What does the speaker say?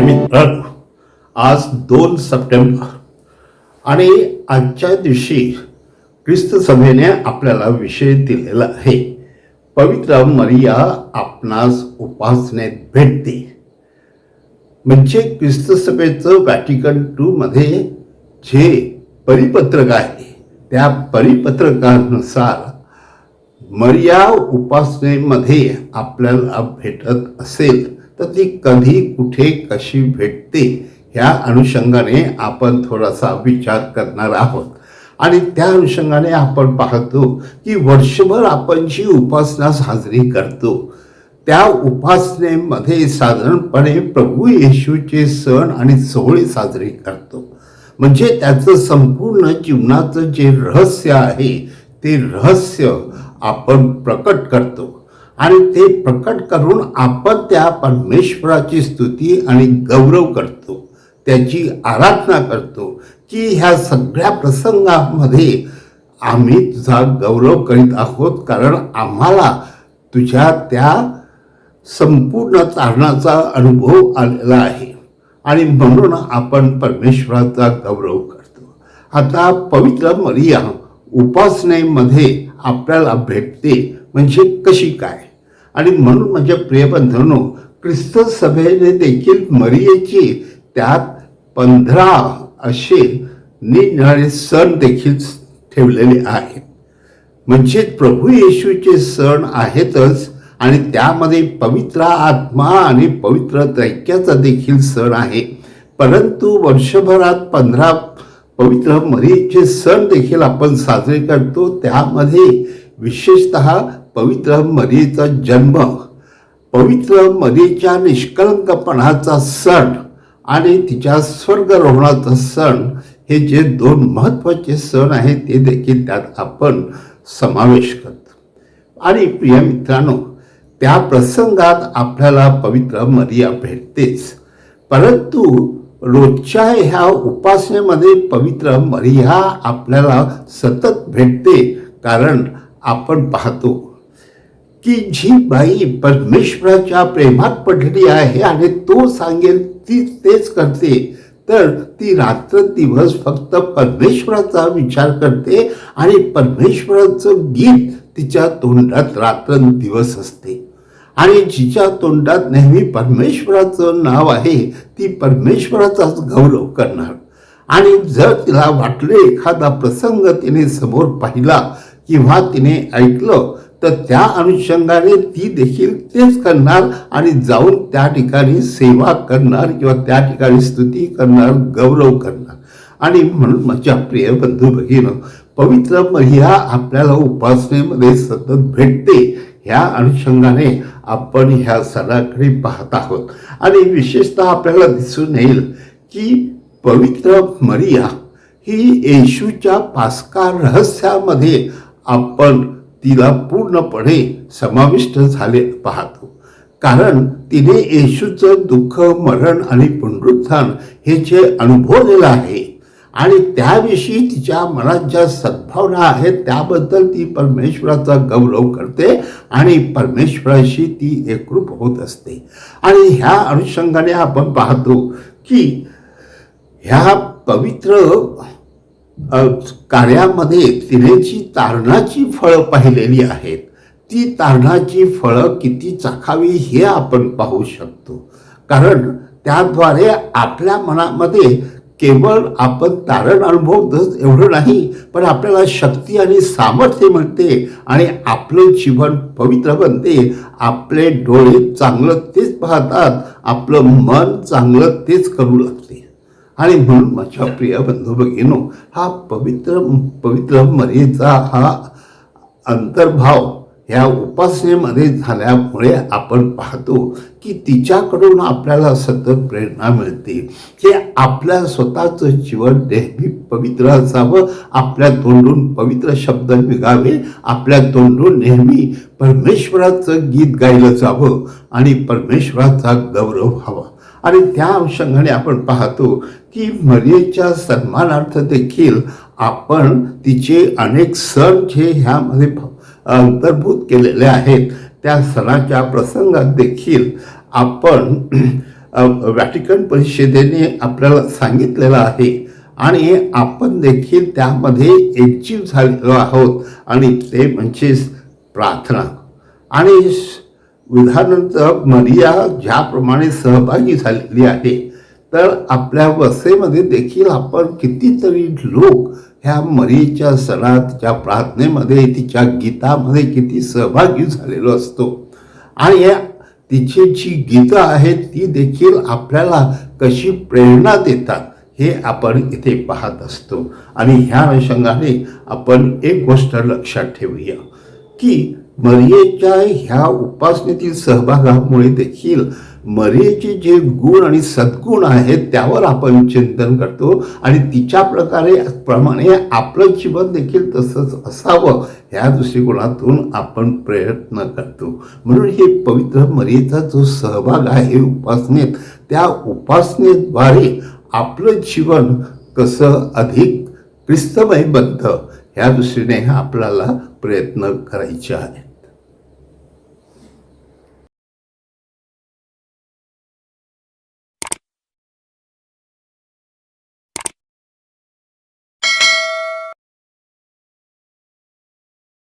मित्रांनो आज दोन सप्टेंबर. आणि आजच्या दिवशी ख्रिस्त सभेने आपल्याला विषय दिलेला आहे. पवित्र मरिया आपणास उपासनेत भेटते. म्हणजे ख्रिस्त सभेचं व्हॅटिकन टू मध्ये जे परिपत्रक आहे त्या परिपत्रकानुसार मर्या उपासनेमध्ये आपल्याला भेटत असेल. तर ती कधी कुठे कशी भेटते ह्या अनुषंगाने आपण थोडासा विचार करणार आहोत. आणि त्या अनुषंगाने आपण पाहतो की वर्षभर आपण जी उपासना साजरी करतो त्या उपासनेमध्ये साधारणपणे प्रभू येशूचे सण आणि सोहळे साजरी करतो. म्हणजे त्याचं संपूर्ण जीवनाचं जे रहस्य आहे ते रहस्य आपण प्रकट करतो. आणि ते प्रकट करून आपण त्या परमेश्वराची स्तुती आणि गौरव करतो त्याची आराधना करतो की ह्या सगळ्या प्रसंगामध्ये आम्ही तुझा गौरव करीत आहोत. कारण आम्हाला तुझ्या त्या संपूर्ण तारणाचा अनुभव आलेला आहे. आणि म्हणून आपण परमेश्वराचा गौरव करतो. आता पवित्र मरिया उपासनेमध्ये आपल्याला भेटते म्हणजे कशी काय? आणि म्हणून म्हणजे प्रियबंधनो ख्रिस्त सभेने देखील मरियेची त्यात पंधरा असे निरनिराळे सण देखील ठेवलेले आहेत. म्हणजे प्रभू येशूचे सण आहेतच आणि त्यामध्ये पवित्र आत्मा आणि पवित्र त्रैक्याचा देखील सण आहे. परंतु वर्षभरात पंधरा पवित्र मरीचे सण देखील आपण साजरे करतो. त्यामध्ये विशेषत पवित्र मरीचा जन्म पवित्र मरीच्या निष्कलंकपणाचा सण आणि तिच्या स्वर्गरोहणाचा सण हे जे दोन महत्त्वाचे सण आहेत ते देखील त्यात आपण समावेश करतो. आणि प्रिय मित्रांनो त्या प्रसंगात आपल्याला पवित्र मरिया भेटतेच. परंतु रोजच्या ह्या उपासनेमध्ये पवित्र मरिया आपल्याला सतत भेटते कारण आपण पाहतो की जी बाई परमेश्वराच्या प्रेमात पडली आहे आणि तो सांगेल ती तेच करते. तर ती रात्र दिवस फक्त परमेश्वराचा विचार करते आणि परमेश्वराचं गीत तिच्या तोंडात रात्र दिवस असते. आणि जिच्या तोंडात नेहमी परमेश्वराचं नाव आहे ती परमेश्वराचाच गौरव करणार. आणि जर तिला वाटले एखादा प्रसंग तिने समोर पाहिला किंवा तिने ऐकलं तर त्या अनुषंगाने ती देखील तेच करणार आणि जाऊन त्या ठिकाणी सेवा करणार किंवा त्या ठिकाणी स्तुती करणार गौरव करणार. आणि म्हणून माझ्या प्रिय बंधू भगिन पवित्र महिला आपल्याला उपासनेमध्ये सतत भेटते ह्या अनुषंगाने आपण ह्या सणाकडे पाहत आहोत. आणि विशेषतः आपल्याला दिसून येईल की पवित्र मरिया ही येशूच्या पास्का रहस्यामध्ये आपण तिला पूर्णपणे समाविष्ट झाले पाहतो. कारण तिने येशूचं दुःख मरण आणि पुनरुत्थान हे जे अनुभवलेलं आहे. आणि त्याविषयी तिच्या मनात ज्या सद्भावना आहेत त्याबद्दल ती परमेश्वराचा गौरव करते आणि परमेश्वराशी ती एकरूप होत असते. आणि ह्या अनुषंगाने आपण पाहतो की ह्या पवित्र कार्यामध्ये तिने जी तारणाची फळं पाहिलेली आहेत. ती तारणाची फळं किती चाखावी हे आपण पाहू शकतो. कारण त्याद्वारे आपल्या मनामध्ये केवळ आपण तारण अनुभवतच एवढं नाही पण आपल्याला शक्ती आणि सामर्थ्य मिळते आणि आपलं जीवन पवित्र बनते. आपले डोळे चांगलं तेच पाहतात आपलं मन चांगलं तेच करू लागते. आणि म्हणून माझ्या प्रिय बंधू भगिनो हा पवित्र पवित्र मर्याचा हा अंतर्भाव ह्या उपासनेमध्ये झाल्यामुळे आपण पाहतो की तिच्याकडून आपल्याला सतत प्रेरणा मिळते. की आपल्या स्वतःचं जीवन नेहमी पवित्र असावं. आपल्या तोंडून पवित्र शब्द निघावे. आपल्या तोंडून नेहमी परमेश्वराचं गीत गायलं जावं आणि परमेश्वराचा गौरव व्हावा. आणि त्या अनुषंगाने आपण पाहतो की मरियेच्या सन्मानार्थ देखील आपण तिचे अनेक सण जे ह्यामध्ये अंतर्भूत केलेले आहेत. त्या सणाच्या प्रसंगात देखील आपण वॅटिकन परिषदेने आपल्याला सांगितलेलं आहे. आणि आपण देखील त्यामध्ये एकजीव झालेलो आहोत. आणि ते म्हणजेच प्रार्थना. आणि विधानंतर मरिया ज्याप्रमाणे सहभागी झालेली आहे तर आपल्या वसेमध्ये देखील आपण कितीतरी लोक ह्या मरीच्या सणात त्या प्रार्थनेमध्ये तिच्या गीतामध्ये किती सहभागी झालेलो असतो. आणि या तिची जी गीतं आहेत ती देखील आपल्याला कशी प्रेरणा देतात हे आपण इथे पाहत असतो. आणि ह्या अनुषंगाने आपण एक गोष्ट लक्षात ठेवूया की मरियेच्या ह्या उपासनेतील सहभागामुळे देखील मरियेचे जे गुण आणि सद्गुण आहेत त्यावर आपण चिंतन करतो आणि तिच्या प्रकारे प्रमाणे आपलं जीवन देखील तसंच असावं ह्या दृष्टिकोनातून आपण प्रयत्न करतो. म्हणून हे पवित्र मरियेचा जो सहभाग आहे उपासनेत त्या उपासनेद्वारे आपलं जीवन कसं अधिक ख्रिस्तमयबद्ध ह्या दृष्टीने आपल्याला प्रयत्न करायचे आहे